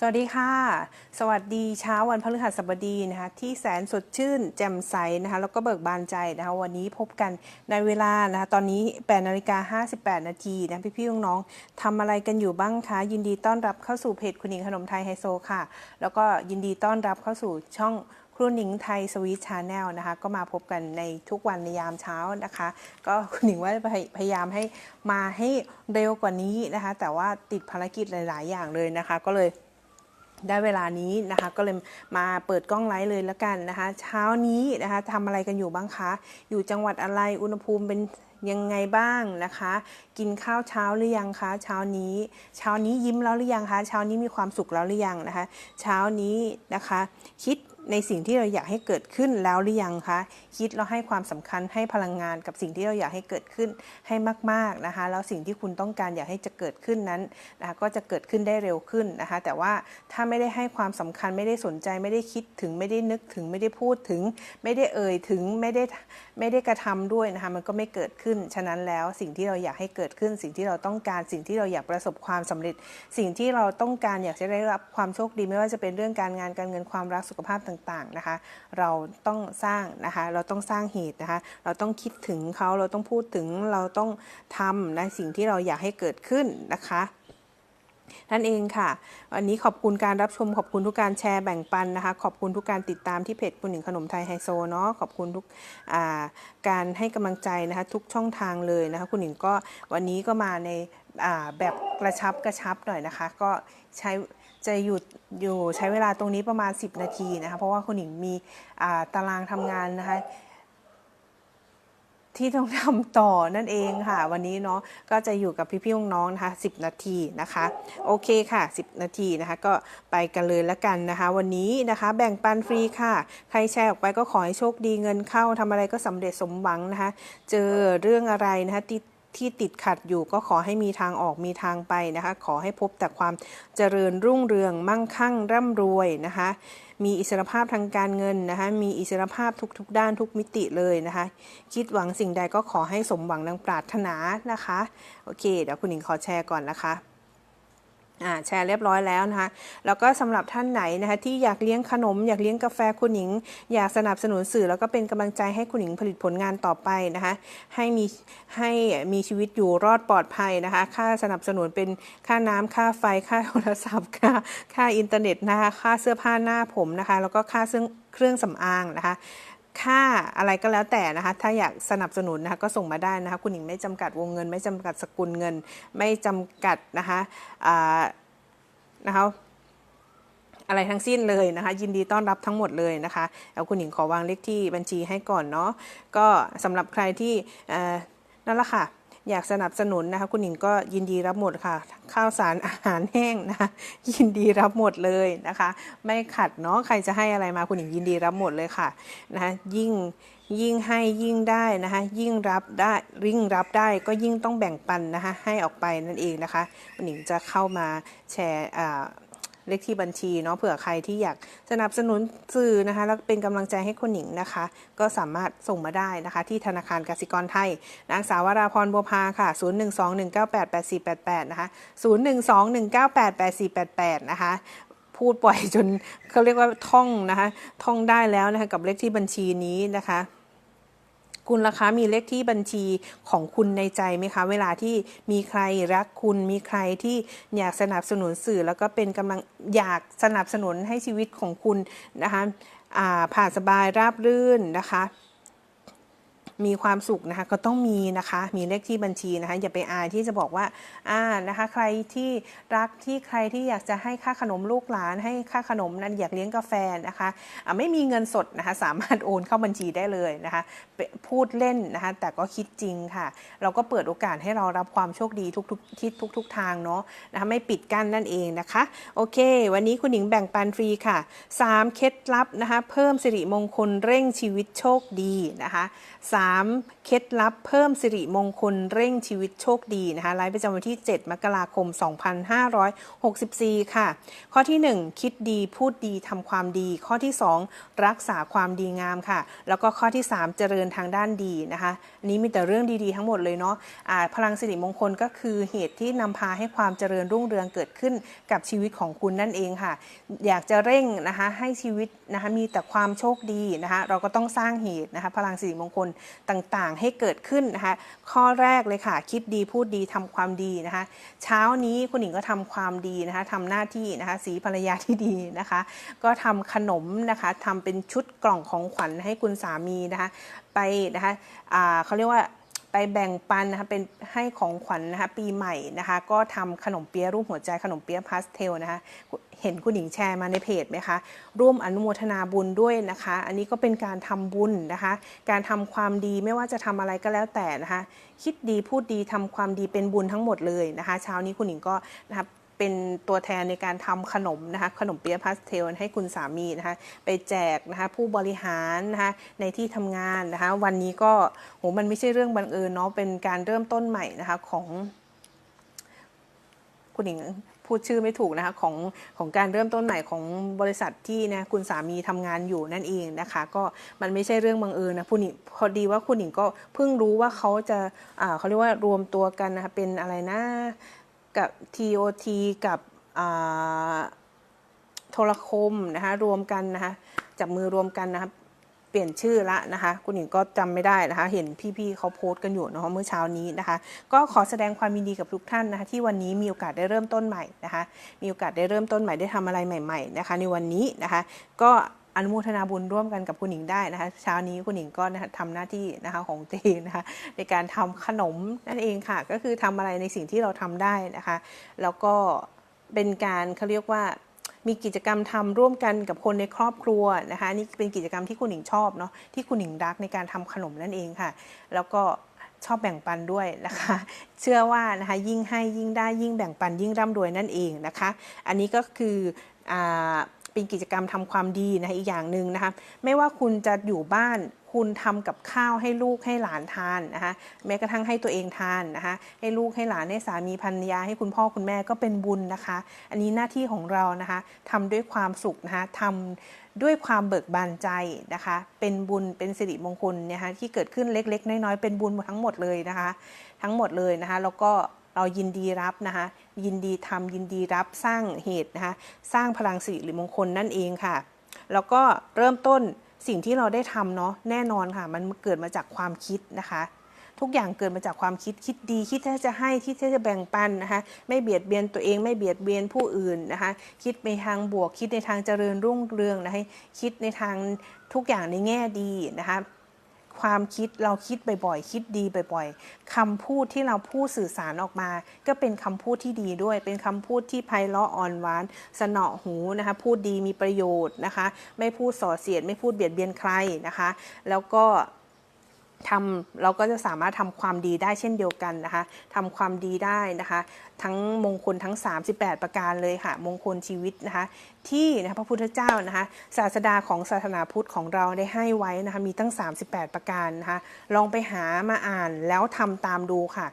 สวัสดีค่ะ สวัสดีเช้าวันพฤหัสบดีนะคะที่แสนสดชื่น แจ่มใสนะคะแล้วก็เบิกบานใจนะคะวันนี้พบกันในเวลานะคะตอนนี้8นาฬิกา58 นาทีนะพี่ๆน้องๆทำอะไรกันอยู่บ้างคะ ยินดีต้อนรับเข้าสู่เพจคุณหญิงขนมไทยไฮโซค่ะ แล้วก็ยินดีต้อนรับเข้าสู่ช่องครูหนิงไทยสวีทชาแนลนะคะก็มาพบกันในทุกวันในยามเช้านะคะ ก็คุณหนิงว่าพยายามให้มาให้เร็วกว่านี้นะคะ แต่ว่าติดภารกิจหลาย ๆ อย่างเลยนะคะ ก็เลย ได้เวลานี้นะคะก็เลยมาเปิดกล้องไลฟ์เลยแล้วกันนะคะ เช้านี้นะคะทำอะไรกันอยู่บ้างคะ อยู่จังหวัดอะไรอุณหภูมิเป็นยังไงบ้างนะคะ กินข้าวเช้าหรือยังคะเช้านี้ เช้านี้ยิ้มแล้วหรือยังคะเช้านี้มีความสุขแล้วหรือยังนะคะ เช้านี้นะคะ คิด ในสิ่งที่เราอยากให้เกิดขึ้นแล้วหรือยังคะ คิดแล้วให้ความสำคัญให้พลังงานกับสิ่งที่เราอยากให้เกิดขึ้นให้มากๆนะคะ แล้วสิ่งที่คุณต้องการอยากให้จะเกิดขึ้นนั้นนะคะก็จะเกิดขึ้นได้เร็วขึ้นนะคะ แต่ว่าถ้าไม่ได้ให้ความสำคัญไม่ได้สนใจไม่ได้คิดถึงไม่ได้นึกถึงไม่ได้พูดถึง ไม่ได้เอ่ยถึงไม่ได้ไม่ได้กระทำด้วยนะคะมันก็ไม่เกิดขึ้น ฉะนั้นแล้วสิ่งที่เราอยากให้เกิดขึ้น สิ่งที่เราต้องการสิ่งที่เราอยากประสบความสำเร็จ สิ่งที่เราต้องการอยากจะได้รับความโชคดีไม่ว่าจะเป็นเรื่องการงานการเงินความรักสุขภาพต่างๆนะคะ เราต้องสร้างนะคะ เราต้องสร้างเหตุนะคะ เราต้องคิดถึงเขาเราต้องพูดถึงเราต้องทำในสิ่งที่เราอยากให้เกิดขึ้นนะคะนั่นเองค่ะ วันนี้ขอบคุณการรับชม ขอบคุณทุกการแชร์แบ่งปันนะคะ ขอบคุณทุกการติดตามที่เพจคุณหญิงขนมไทยไฮโซเนาะ ขอบคุณทุกาการให้กำลังใจนะคะทุกช่องทางเลยนะคะคุณหญิงก็วันนี้ก็มาในาแบบกระชับกระชับหน่อยนะคะ ก็ใช้ จะหยุดอยู่ใช้เวลาตรงนี้ประมาณ 10 นาทีนะคะ เพราะว่าคุณหญิงมีาตารางทำงานนะคะที่ต้องทำต่อนั่นเองค่ะ วันนี้เนาะก็จะอยู่กับพี่ๆน้องๆนะคะ10 นาทีนะคะ โอเคค่ะ 10 นาทีนะคะ ก็ไปกันเลยล้วกันนะคะ วันนี้นะคะแบ่งปันฟรีค่ะ ใครแชร์ออกไปก็ขอให้โชคดีเงินเข้าทำอะไรก็สำเร็จสมหวังนะคะ เจอเรื่องอะไรนะคะที่ ที่ติดขัดอยู่ก็ขอให้มีทางออกมีทางไปนะคะ ขอให้พบแต่ความเจริญรุ่งเรืองมั่งคั่งร่ำรวยนะคะ มีอิสรภาพทางการเงินนะคะ มีอิสรภาพทุกๆ ด้านทุกมิติเลยนะคะ คิดหวังสิ่งใดก็ขอให้สมหวังดังปรารถนานะคะ โอเค เดี๋ยวคุณหญิงขอแชร์ก่อนนะคะ อ่าแชร์เรียบร้อยแล้วนะคะแล้วก็สำหรับท่านไหนนะคะที่อยากเลี้ยงขนม อยากเลี้ยงกาแฟคุณหญิง อยากสนับสนุนสื่อ แล้วก็เป็นกำลังใจให้คุณหญิงผลิตผลงานต่อไปนะคะให้มีให้มีชีวิตอยู่รอดปลอดภัยนะคะค่าสนับสนุนเป็นค่าน้ำค่าไฟค่าโทรศัพท์ค่าค่าอินเทอร์เน็ตนะคะค่าเสื้อผ้าหน้าผมนะคะแล้วก็ค่าเครื่องเครื่องสำอางนะคะ ค่าอะไรก็แล้วแต่นะคะ ถ้าอยากสนับสนุนนะคะก็ส่งมาได้นะคะ คุณหญิงไม่จำกัดวงเงิน ไม่จำกัดสกุลเงิน ไม่จำกัดนะคะนะคะอะไรทั้งสิ้นเลยนะคะ ยินดีต้อนรับทั้งหมดเลยนะคะแล้วคุณหญิงขอวางเลขที่บัญชีให้ก่อนเนาะก็สำหรับใครที่นั่นแหละค่ะ อยากสนับสนุนนะคะ คุณหญิงก็ยินดีรับหมดค่ะ ข้าวสารอาหารแห้งนะคะยินดีรับหมดเลยนะคะ ไม่ขัดเนาะใครจะให้อะไรมาคุณหญิงยินดีรับหมดเลยค่ะนะคะยิ่งยิ่งให้ยิ่งได้นะคะยิ่งรับได้ยิ่งรับได้ก็ยิ่งต้องแบ่งปันนะคะให้ออกไปนั่นเองนะคะคุณหญิงจะเข้ามาแชร์อ่า เลขที่บัญชีเนาะเผื่อใครที่อยากสนับสนุนสื่อนะคะ แล้วเป็นกำลังใจให้คุณหญิงนะคะ ก็สามารถส่งมาได้นะคะ ที่ธนาคารกสิกรไทย นางสาวราพรบัวพาค่ะ 0121988488 นะคะ 0121988488 นะคะพูดปล่อยจนเขาเรียกว่าท่องนะคะ ท่องได้แล้วนะคะ กับเลขที่บัญชีนี้นะคะ คุณล่ะคะมีเลขที่บัญชีของคุณในใจไหมคะ เวลาที่มีใครรักคุณ มีใครที่อยากสนับสนุนสื่อ แล้วก็เป็นกำลังอยากสนับสนุนให้ชีวิตของคุณนะคะผ่านสบายราบรื่นนะคะ มีความสุขนะคะก็ต้องมีนะคะมีเลขที่บัญชีนะคะอย่าไปอายที่จะบอกว่าอ่านะคะใครที่รักที่ใครที่อยากจะให้ค่าขนมลูกหลาน ให้ค่าขนมนั้นอยากเลี้ยงกาแฟนะคะอ่าไม่มีเงินสดนะคะสามารถโอนเข้าบัญชีได้เลยนะคะพูดเล่นนะคะแต่ก็คิดจริงค่ะ เราก็เปิดโอกาสให้เรารับความโชคดีทุกๆทิศทุก ๆ ทางเนาะนะคะไม่ปิดกั้นนั่นเองนะคะ โอเค วันนี้คุณหญิงแบ่งปันฟรีค่ะ 3 เคล็ดลับนะคะเพิ่มสิริมงคลเร่งชีวิตโชคดีนะคะ 3. เคล็ดลับเพิ่มสิริมงคลเร่งชีวิตโชคดีนะคะไลฟ์ประจำวันที่ 7 มกราคม 2564 ค่ะ ข้อที่ 1 คิดดีพูดดีทำความดี ข้อที่ 2 รักษาความดีงามค่ะ แล้วก็ข้อที่ 3 เจริญทางด้านดีนะคะนนี้มีแต่เรื่องดีๆทั้งหมดเลยเนาะะพลังสิริมงคลก็คือเหตุที่นำพาให้ความเจริญรุ่งเรืองเกิดขึ้นกับชีวิตของคุณนั่นเองค่ะ อยากจะเร่งนะคะให้ชีวิตนะคะมีแต่ความโชคดีนะคะเราก็ต้องสร้างเหตุนะคะพลังสิริมงคลต่างๆ ให้เกิดขึ้นนะคะ ข้อแรกเลยค่ะ คิดดีพูดดีทำความดีนะคะ เช้านี้คุณหญิงก็ทำความดีนะคะทำหน้าที่นะคะสีภรรยาที่ดีนะคะ ก็ทำขนมนะคะทำเป็นชุดกล่องของขวัญให้คุณสามีนะคะ ไปนะคะะเขาเรียกว่า ไปแบ่งปันนะคะเป็นให้ของขวัญนะคะปีใหม่นะคะ ก็ทำขนมเปี๊ยะรูปหัวใจขนมเปี๊ยะพาสเทลนะคะเห็นคุณหญิงแชร์มาในเพจไหมคะ ร่วมอนุโมทนาบุญด้วยนะคะ อันนี้ก็เป็นการทำบุญนะคะ การทำความดีไม่ว่าจะทำอะไรก็แล้วแต่นะคะ คิดดีพูดดีทำความดีเป็นบุญทั้งหมดเลยนะคะ เช้านี้คุณหญิงก็นะครับ เป็นตัวแทนในการทำขนมนะคะขนมเปี๊ยะพาสเทลให้คุณสามีนะคะไปแจกนะคะผู้บริหารนะคะในที่ทำงานนะคะวันนี้ก็โหมันไม่ใช่เรื่องบังเอิญเนาะเป็นการเริ่มต้นใหม่นะคะของคุณหญิงพูดชื่อไม่ถูกนะคะของของการเริ่มต้นใหม่ของบริษัทที่นะคุณสามีทำงานอยู่นั่นเองนะคะ ก็มันไม่ใช่เรื่องบังเอิญนะคุณหญิงพอดีว่าคุณหญิงก็เพิ่งรู้ว่าเขาจะอ่าเขาเรียกว่ารวมตัวกันนะคะเป็นอะไรนะ กับ TOT กับโทรคมนะคะรวมกันนะคะจับมือรวมกันนะคะเปลี่ยนชื่อละนะคะ คุณหญิงก็จำไม่ได้นะคะ เห็นพี่ๆเขาโพสต์กันอยู่เนาะเมื่อเช้านี้นะคะ ก็ขอแสดงความยินดีกับทุกท่านนะคะที่วันนี้มีโอกาสได้เริ่มต้นใหม่นะคะ มีโอกาสได้เริ่มต้นใหม่ได้ทำอะไรใหม่ ๆนะคะ ในวันนี้นะคะ ก็ อนุโมทนาบุญร่วมกันกับคุณหญิงได้นะคะเช้านี้คุณหญิงก็นะคะทำหน้าที่นะคะของตัวเองนะคะในการทำขนมนั่นเองค่ะ ก็คือทำอะไรในสิ่งที่เราทำได้นะคะ แล้วก็เป็นการเขาเรียกว่ามีกิจกรรมทำร่วมกันกับคนในครอบครัวนะคะนี่เป็นกิจกรรมที่คุณหญิงชอบเนาะที่คุณหญิงรักในการทำขนมนั่นเองค่ะ แล้วก็ชอบแบ่งปันด้วยนะคะ เชื่อว่านะคะยิ่งให้ยิ่งได้ยิ่งแบ่งปันยิ่งร่ำรวยนั่นเองนะคะ อันนี้ก็คืออ่า เป็นกิจกรรมทำความดีนะคะอีกอย่างหนึ่งนะคะไม่ว่าคุณจะอยู่บ้านคุณทำกับข้าวให้ลูกให้หลานทานนะคะแม้กระทั่งให้ตัวเองทานนะคะให้ลูกให้หลานให้สามีภรรยาให้คุณพ่อคุณแม่ก็เป็นบุญนะคะ อันนี้หน้าที่ของเรานะคะทำด้วยความสุขนะคะทำด้วยความเบิกบานใจนะคะ เป็นบุญเป็นสิริมงคลนะคะที่เกิดขึ้นเล็ก ๆ น้อยๆเป็นบุญทั้งหมดเลยนะคะ ทั้งหมดเลยนะคะแล้วก็เรายินดีรับนะคะ ยินดีทำยินดีรับสร้างเหตุนะคะสร้างพลังสิริมงคลนั่นเองค่ะ แล้วก็เริ่มต้นสิ่งที่เราได้ทำเนาะแน่นอนค่ะ มันเกิดมาจากความคิดนะคะ ทุกอย่างเกิดมาจากความคิดคิดดีคิดที่จะให้คิดที่จะแบ่งปันนะคะไม่เบียดเบียนตัวเองไม่เบียดเบียนผู้อื่นนะคะ คิดในทางบวกคิดในทางเจริญรุ่งเรืองนะคะคิดในทางทุกอย่างในแง่ดีนะคะ ความคิดเราคิดบ่อยๆ คิดดีบ่อยๆคำพูดที่เราพูดสื่อสารออกมา ก็เป็นคำพูดที่ดีด้วย เป็นคำพูดที่ไพเราะอ่อนหวาน สนอหูนะคะ พูดดีมีประโยชน์นะคะ ไม่พูดส่อเสียด ไม่พูดเบียดเบียนใครนะคะ แล้วก็ ทำเราก็จะสามารถทำความดีได้เช่นเดียวกันนะคะทำความดีได้นะคะ ทั้งมงคลทั้ง 38 ประการเลยค่ะ มงคลชีวิตนะคะ ที่นะะพระพุทธเจ้านะคะ ศาสดาของศาสนาพุทธของเราได้ให้ไว้นะคะ มีตั้ง 38 ประการนะคะ ลองไปหามาอ่านแล้วทำตามดูค่ะ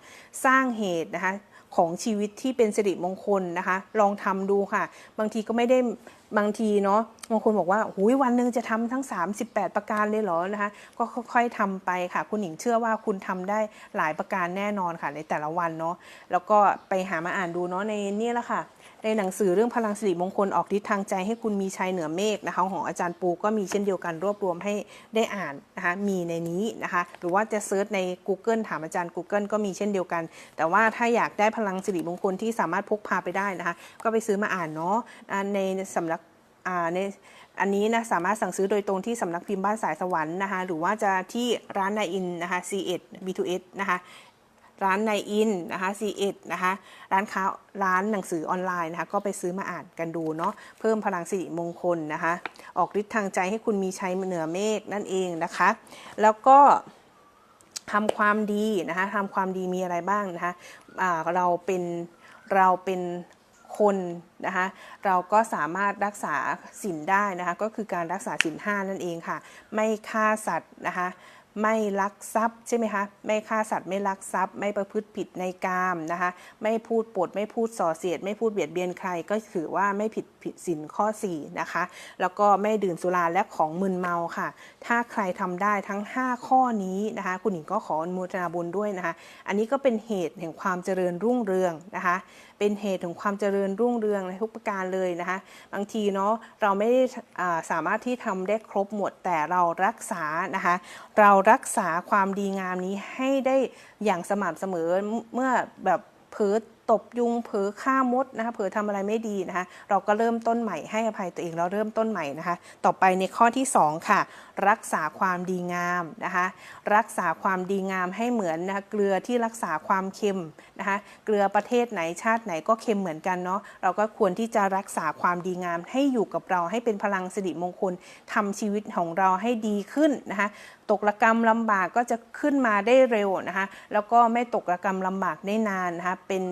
สร้างเหตุนะคะของชีวิตที่เป็นสิริมงคลนะคะ ลองทำดูค่ะ บางทีก็ไม่ได้ บางทีเนาะบางคนบอกว่าหุยวันหนึ่งจะทำทั้ง 38 ประการเลยเหรอนะคะก็ค่อยๆทำไปค่ะ คุณหญิงเชื่อว่าคุณทำได้หลายประการแน่นอนค่ะในแต่ละวันเนาะแล้วก็ไปหามาอ่านดูเนาะในนี่แหละค่ะ ในหนังสือเรื่องพลังสิริมงคลออกทธิ์ทางใจให้คุณมีชัยเหนือเมฆนะคะของอาจารย์ปูก็มีเช่นเดียวกันรวบรวมให้ได้อ่านนะคะมีในนี้นะคะ หรือว่าจะเซิร์ชใน Google ถามอาจารย์ Google ก็มีเช่นเดียวกัน แต่ว่าถ้าอยากได้พลังสิริมงคลที่สามารถพกพาไปได้นะคะ ก็ไปซื้อมาอ่านเนาะในสำนัก ในอันนี้นะสามารถสั่งซื้อโดยตรงที่สำนักพิมพ์บ้านสายสวรรค์นะคะหรือว่าจะที่ร้านนายอินนะคะ C1 B2S นะคะร้านในอินนะคะ C1 นะคะร้านค้าร้านหนังสือออนไลน์นะคะก็ไปซื้อมาอ่านกันดูเนาะเพิ่มพลังสิริมงคลนะคะออกฤทธิ์ทางใจให้คุณมีชัยเหนือเมฆนั่นเองนะคะ แล้วก็ทำความดีนะคะทำความดีมีอะไรบ้างนะคะอ่าเราเป็นเราเป็น คนนะคะเราก็สามารถรักษาศีลได้นะคะก็คือการรักษาศีลห้านั่นเองค่ะ ไม่ฆ่าสัตว์นะคะไม่ลักทรัพย์ใช่ไหมคะไม่ฆ่าสัตว์ไม่ลักทรัพย์ ไม่ประพฤติผิดในกามนะคะไม่พูดปดไม่พูดส่อเสียด ไม่พูดเบียดเบียนใคร ก็ถือว่าไม่ผิดผิดสินข้อ4นะคะแล้วก็ไม่ดื่มสุราและของมึนเมาค่ะ ถ้าใครทำได้ทั้ง 5 ข้อนี้นะคะคุณหญิงก็ขออนุโมทนาบุญด้วยนะคะอันนี้ก็เป็นเหตุแห่งความเจริญรุ่งเรืองนะคะ เป็นเหตุของความเจริญรุ่งเรืองในทุกประการเลยนะคะ บางทีเนาะเราไม่ได้สามารถที่ทำได้ครบหมดแต่เรารักษานะคะ เรารักษาความดีงามนี้ให้ได้อย่างสม่ำเสมอเมื่อแบบเพิ่ตบยุงเผลอฆ่ามดนะคะเผลอทำอะไรไม่ดีนะคะเราก็เริ่มต้นใหม่ให้อภัยตัวเองเราเริ่มต้นใหม่นะคะ ต่อไปในข้อที่ 2 ค่ะ รักษาความดีงามนะคะรักษาความดีงามให้เหมือนนะคะเกลือที่รักษาความเค็มนะคะเกลือประเทศไหนชาติไหนก็เค็มเหมือนกันเนาะเราก็ควรที่จะรักษาความดีงามให้อยู่กับเราให้เป็นพลังสิริมงคลทำชีวิตของเราให้ดีขึ้นนะคะตกระกรรมลำบากก็จะขึ้นมาได้เร็วนะคะแล้วก็ไม่ตกระกรรมลำบากได้นานนะคะเป็น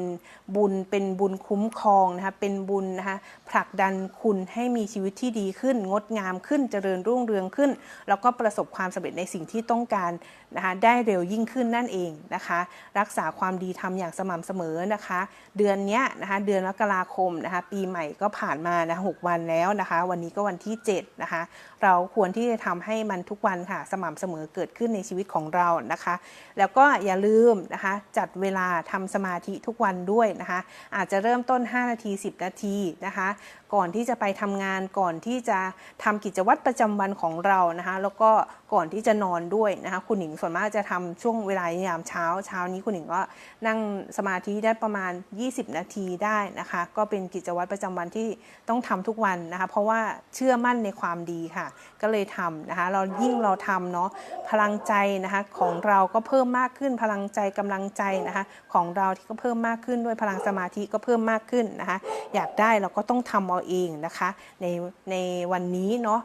บุญเป็นบุญคุ้มครองนะคะเป็นบุญนะคะผลักดันคุณให้มีชีวิตที่ดีขึ้น งดงามขึ้นเจริญรุ่งเรืองขึ้น แล้วก็ประสบความสำเร็จในสิ่งที่ต้องการ นะคะได้เร็วยิ่งขึ้นนั่นเองนะคะ รักษาความดีทำอย่างสม่ำเสมอนะคะ เดือนนี้นะคะเดือนมกราคมนะคะปีใหม่ก็ผ่านมานะหกวันแล้วนะคะ วันนี้ก็วันที่7นะคะเราควรที่จะทำให้มันทุกวันค่ะสม่ำเสมอเกิดขึ้นในชีวิตของเรานะคะ แล้วก็อย่าลืมนะคะจัดเวลาทำสมาธิทุกวันด้วยนะคะ อาจจะเริ่มต้น 5 นาที 10 นาทีนะคะ ก่อนที่จะไปทำงานก่อนที่จะทำกิจวัตรประจำวันของเรานะคะ แล้วก็ก่อนที่จะนอนด้วยนะคะ คุณหญิงส่วนมากจะทำช่วงเวลายามเช้า เช้านี้คุณหญิงก็นั่งสมาธิได้ประมาณ 20 นาทีได้นะคะ ก็เป็นกิจวัตรประจำวันที่ต้องทำทุกวันนะคะ เพราะว่าเชื่อมั่นในความดีค่ะ ก็เลยทำนะคะ เรายิ่งเราทำเนาะพลังใจนะคะของเราก็เพิ่มมากขึ้นพลังใจกำลังใจนะคะ ของเราที่ก็เพิ่มมากขึ้นด้วยพลังสมาธิก็เพิ่มมากขึ้นนะคะ อยากได้เราก็ต้องทำเอาเองนะคะในในวันนี้เนาะ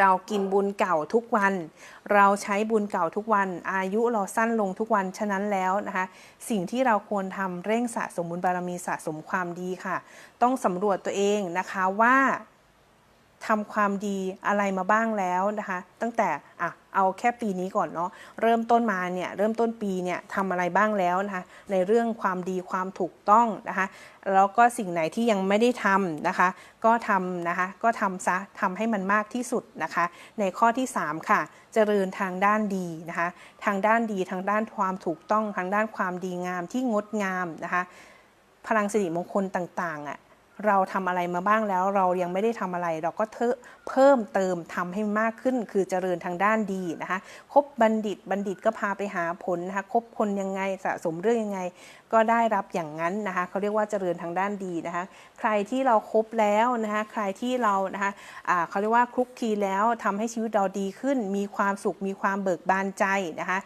เรากินบุญเก่าทุกวัน เราใช้บุญเก่าทุกวัน อายุเราสั้นลงทุกวัน ฉะนั้นแล้วนะคะ สิ่งที่เราควรทำเร่งสะสมบุญบารมีสะสมความดีค่ะ ต้องสำรวจตัวเองนะคะว่า ทำความดีอะไรมาบ้างแล้วนะคะ ตั้งแต่อะเอาแค่ปีนี้ก่อนเนาะเริ่มต้นมาเนี่ยเริ่มต้นปีเนี่ยทำอะไรบ้างแล้วนะคะในเรื่องความดีความถูกต้องนะคะแล้วก็สิ่งไหนที่ยังไม่ได้ทำนะคะ ก็ทำนะคะก็ทำซะทำให้มันมากที่สุดนะคะ ในข้อที่ 3 ค่ะ เจริญทางด้านดีนะคะ ทางด้านดีทางด้านความถูกต้องทางด้านความดีงามที่งดงามนะคะพลังสิริมงคลต่างๆอะ เราทำอะไรมาบ้างแล้วเรายังไม่ได้ทำอะไร เราก็เทเพิ่มเติมทำให้มากขึ้น คือเจริญทางด้านดีนะคะคบบัณฑิตบัณฑิตก็พาไปหาผลนะคะคบคนยังไงสะสมเรื่องยังไง ก็ได้รับอย่างนั้นนะคะเขาเรียกว่าเจริญทางด้านดีนะคะใครที่เราครบแล้วนะคะใครที่เรานะคะอ่าเขาเรียกว่าคลุกคลีแล้วทำให้ชีวิตเราดีขึ้น มีความสุขมีความเบิกบานใจนะคะ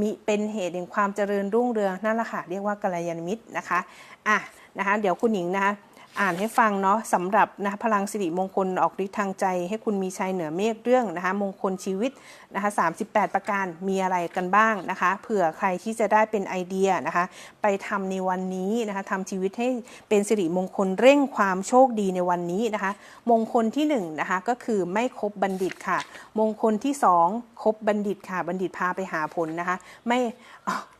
มีเป็นเหตุแห่งความเจริญรุ่งเรืองนั่นแหละค่ะเรียกว่ากัลยาณมิตรนะคะอะนะคะเดี๋ยวคุณหญิงนะคะ อ่านให้ฟังเนาะสำหรับนะพลังสิริมงคลออกฤทธิ์ทางใจ ให้คุณมีชัยเหนือเมฆเรื่องนะคะมงคลชีวิตนะคะ38 ประการมีอะไรกันบ้างนะคะเผื่อใครที่จะได้เป็นไอเดียนะคะไปทำในวันนี้นะคะทำชีวิตให้เป็นสิริมงคลเร่งความโชคดีในวันนี้นะคะมงคลที่1นงนะคะก็คือไม่คบบัณฑิตค่ะ มงคลที่ 2 คบบัณฑิตค่ะ บัณฑิตพาไปหาผลนะคะไม่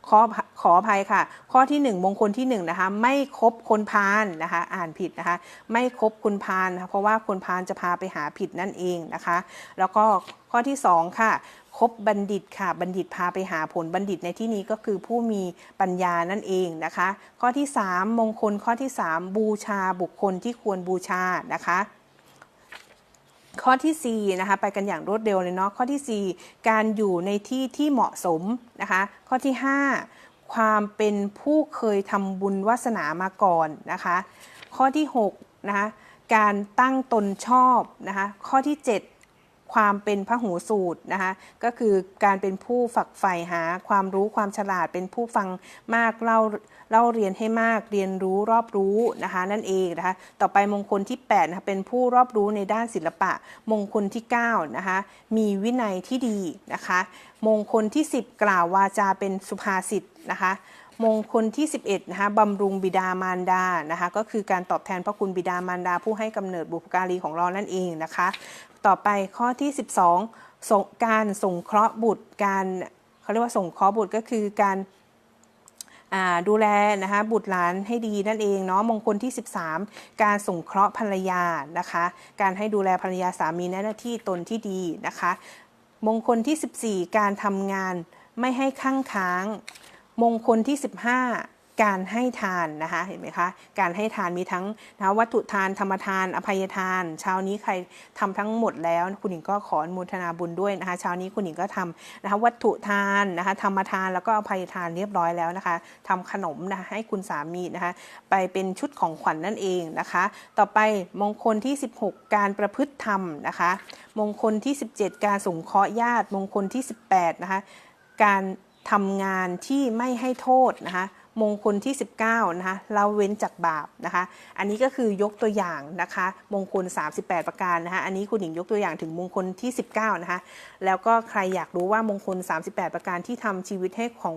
ขอขออภัยค่ะ ข้อที่ 1 มงคลที่1นะคะไม่คบคนพาลนะคะอ่านผิดนะคะ ไม่คบคนพาลนะเพราะว่าคนพาลจะพาไปหาผิดนั่นเองนะคะ แล้วก็ข้อที่ 2 ค่ะคบบัณฑิตค่ะ บัณฑิตพาไปหาผลบัณฑิตในที่นี้ก็คือผู้มีปัญญานั่นเองนะคะ ข้อที่ 3 มงคลข้อที่ 3 บูชาบุคคลที่ควรบูชานะคะข้อที่4นะคะไปกันอย่างรวดเร็วเลยเนาะข้อที่ 4 การอยู่ในที่ที่เหมาะสมนะคะข้อที่ 5 ความเป็นผู้เคยทำบุญวาสนามาก่อนนะคะ ข้อที่6นะคะการตั้งตนชอบนะคะข้อที่ 7 ความเป็นพระหูสูตรนะคะก็คือการเป็นผู้ฝักใฝ่หาความรู้ความฉลาดเป็นผู้ฟังมากเล่าเล่าเรียนให้มากเรียนรู้รอบรู้นะคะนั่นเองนะคะต่อไปมงคลที่8นะคะเป็นผู้รอบรู้ในด้านศิลปะ มงคลที่9นะคะมีวินัยที่ดีนะคะมงคลที่ 10 กล่าววาจาเป็นสุภาษิตนะคะ มงคลที่ 11นะคะบำรุงบิดามารดานะคะก็คือการตอบแทนพระคุณบิดามารดา ผู้ให้กำเนิดบุพการีของเรานั่นเองนะคะ ต่อไปข้อที่ 12สงการสงเคราะห์บุตรการเขาเรียกว่าสงเคราะห์บุตรก็คือการดูแลนะคะบุตรหลานให้ดีนั่นเองเนาะมงคลที่ 13 การสงเคราะห์ภรรยานะคะ การให้ดูแลภรรยาสามีในหน้าที่ตนที่ดีนะคะ มงคลที่ 14 การทำงานไม่ให้ข้างค้าง มงคลที่ 15 การให้ทานนะคะเห็นไหมคะการให้ทานมีทั้งนะวัตถุทานธรรมทานอภัยทานเช้านี้ใครทำทั้งหมดแล้ว คุณหญิงก็ขออนุโมทนาบุญด้วยนะคะเช้านี้คุณหญิงก็ทำนะคะวัตถุทานนะคะธรรมทานแล้วก็อภัยทานเรียบร้อยแล้วนะคะทำขนมนะคะให้คุณสามีนะคะไปเป็นชุดของขวัญนนั่นเองนะคะ ต่อไปมงคลที่ 16 การประพฤติธรรมนะคะมงคลที่ 17 การสงเคราะห์ญาติมงคลที่ 18นะคะการ ทำงานที่ไม่ให้โทษนะคะมงคลที่ 19นะคะเราเว้นจากบาปนะคะอันนี้ก็คือยกตัวอย่างนะคะมงคล 38 ประการนะคะอันนี้คุณหญิงยกตัวอย่างถึงมงคลที่ 19นะคะแล้วก็ใครอยากรู้ว่ามงคล 38 ประการที่ทำชีวิตให้ของ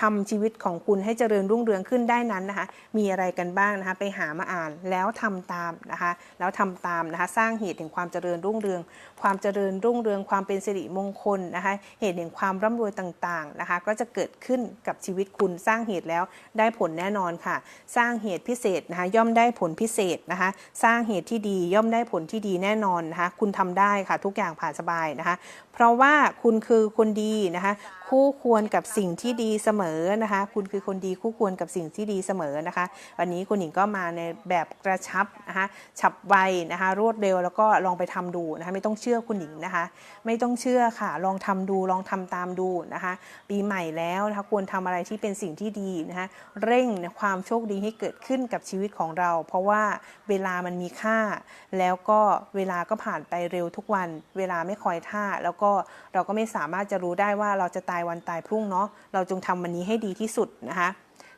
ทำชีวิตของคุณให้เจริญรุ่งเรืองขึ้นได้นั้นนะคะ มีอะไรกันบ้างนะคะ ไปหามาอ่านแล้วทำตามนะคะ แล้วทำตามนะคะ สร้างเหตุแห่งความเจริญรุ่งเรือง ความเจริญรุ่งเรือง ความเป็นสิริมงคลนะคะ เหตุแห่งความร่ำรวยต่างๆนะคะ ก็จะเกิดขึ้นกับชีวิตคุณ สร้างเหตุแล้วได้ผลแน่นอนค่ะ สร้างเหตุพิเศษนะคะ ย่อมได้ผลพิเศษนะคะ สร้างเหตุที่ดีย่อมได้ผลที่ดีแน่นอนนะคะ คุณทำได้ค่ะ ทุกอย่างผ่านสบายนะคะ เพราะว่าคุณคือคนดีนะคะคู่ควรกับสิ่งที่ดีเสมอนะคะคุณคือคนดีคู่ควรกับสิ่งที่ดีเสมอนะคะ วันนี้คุณหญิงก็มาในแบบกระชับนะคะฉับไวนะคะรวดเร็วแล้วก็ลองไปทำดูนะคะไม่ต้องเชื่อคุณหญิงนะคะ ไม่ต้องเชื่อค่ะลองทำดูลองทำตามดูนะคะ ปีใหม่แล้วนะคะควรทำอะไรที่เป็นสิ่งที่ดีนะคะเร่งความโชคดีให้เกิดขึ้นกับชีวิตของเรา เพราะว่าเวลามันมีค่า แล้วก็เวลาก็ผ่านไปเร็วทุกวัน เวลาไม่คอยท่าแล้วก็เราก็ไม่สามารถจะรู้ได้ว่าเราจะตายวันตายพรุ่งเนาะเราจงทำวันนี้ให้ดีที่สุดนะคะ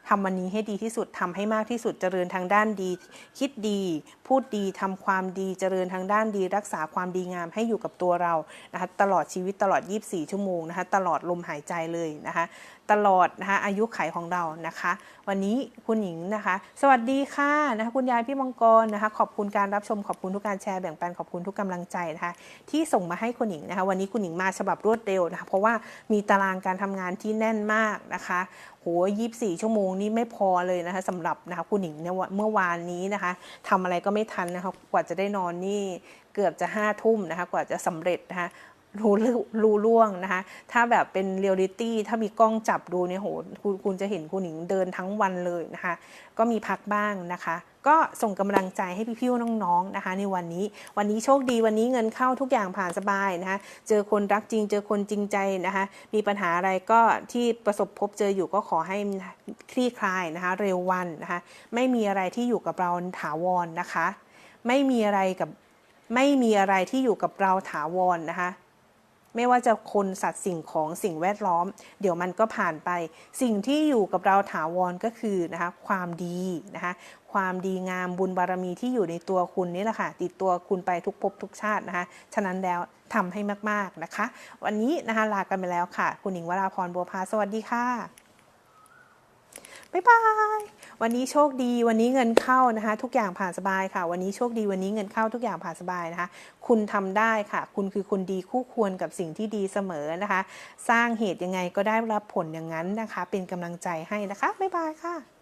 ทำวันนี้ให้ดีที่สุดทำให้มากที่สุดเจริญทางด้านดี คิดดี พูดดีทำความดีเจริญทางด้านดี รักษาความดีงามให้อยู่กับตัวเรานะคะตลอดชีวิตตลอด 24 ชั่วโมงนะคะตลอดลมหายใจเลยนะคะ ตลอดนะคะอายุไขของเรานะคะ วันนี้คุณหญิงนะคะ สวัสดีค่ะนะคะคุณยายพี่มังกรนะคะ ขอบคุณการรับชมขอบคุณทุกการแชร์แบ่งปันขอบคุณทุกกำลังใจนะคะ ที่ส่งมาให้คุณหญิงนะคะ วันนี้คุณหญิงมาฉบับรวดเร็วนะคะ เพราะว่ามีตารางการทำงานที่แน่นมากนะคะโหยี่สี่ชั่วโมงนี่ไม่พอเลยนะคะสำหรับนะคะคุณหญิงเนี่ยเมื่อวานนี้นะคะทำอะไรก็ไม่ทันนะคะกว่าจะได้นอนนี่เกือบจะห้าทุ่มนะคะกว่าจะสำเร็จนะคะ รู้รู้ล่วงนะคะ ถ้าแบบเป็นเรียลลิตี้ ถ้ามีกล้องจับดูเนี่ยโหคุณคุณจะเห็นคุณหญิงเดินทั้งวันเลยนะคะ ก็มีพักบ้างนะคะ ก็ส่งกำลังใจให้พี่ๆน้องๆนะคะ ในวันนี้ วันนี้โชคดีวันนี้เงินเข้าทุกอย่างผ่านสบายนะคะ เจอคนรักจริง เจอคนจริงใจนะคะ มีปัญหาอะไรก็ที่ประสบพบเจออยู่ก็ขอให้คลี่คลายนะคะ เร็ววันนะคะ ไม่มีอะไรที่อยู่กับเราถาวรนะคะ ไม่มีอะไรกับไม่มีอะไรที่อยู่กับเราถาวรนะคะ ไม่ว่าจะคนสัตว์สิ่งของสิ่งแวดล้อม เดี๋ยวมันก็ผ่านไป สิ่งที่อยู่กับเราถาวรก็คือนะคะความดีนะคะความดีงามบุญบารมีที่อยู่ในตัวคุณนี่แหละค่ะ ติดตัวคุณไปทุกภพทุกชาตินะคะ ฉะนั้นแล้วทำให้มากๆนะคะ วันนี้นะคะลากันไปแล้วค่ะ คุณหญิงวราพรบัวพาสวัสดีค่ะ บ๊ายบาย วันนี้โชคดีวันนี้เงินเข้านะคะ ทุกอย่างผ่านสบายค่ะ วันนี้โชคดีวันนี้เงินเข้าทุกอย่างผ่านสบายนะคะ คุณทำได้ค่ะ คุณคือคนดีคู่ควรกับสิ่งที่ดีเสมอนะคะ สร้างเหตุยังไงก็ได้รับผลอย่างนั้นนะคะ เป็นกำลังใจให้นะคะบ๊ายบายค่ะ